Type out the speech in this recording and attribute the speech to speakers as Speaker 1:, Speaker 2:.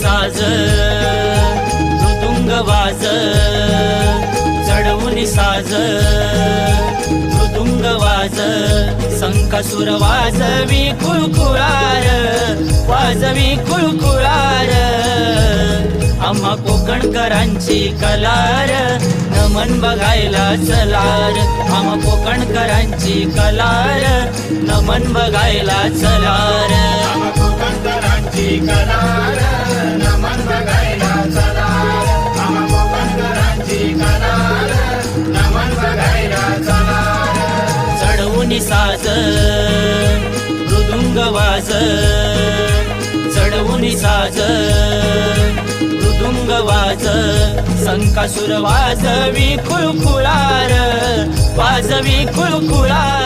Speaker 1: साज मृदुंग वाज चढवून साज मृदुंग वाज संकासुर वाजवी कुळकुळार वाजवी कुळकुळार. आम्हा कोकणकरांची कलार नमन बघायला चलार. आम्हा कोकणकरांची कलार नमन बघायला चलार.
Speaker 2: कोकणकरांची कलार.
Speaker 1: निसाज साज मृदुंग वाज चढवून साज मृदुंग वाज संकासुर वाजवी खुळखुळार वाजवी खुळखुळार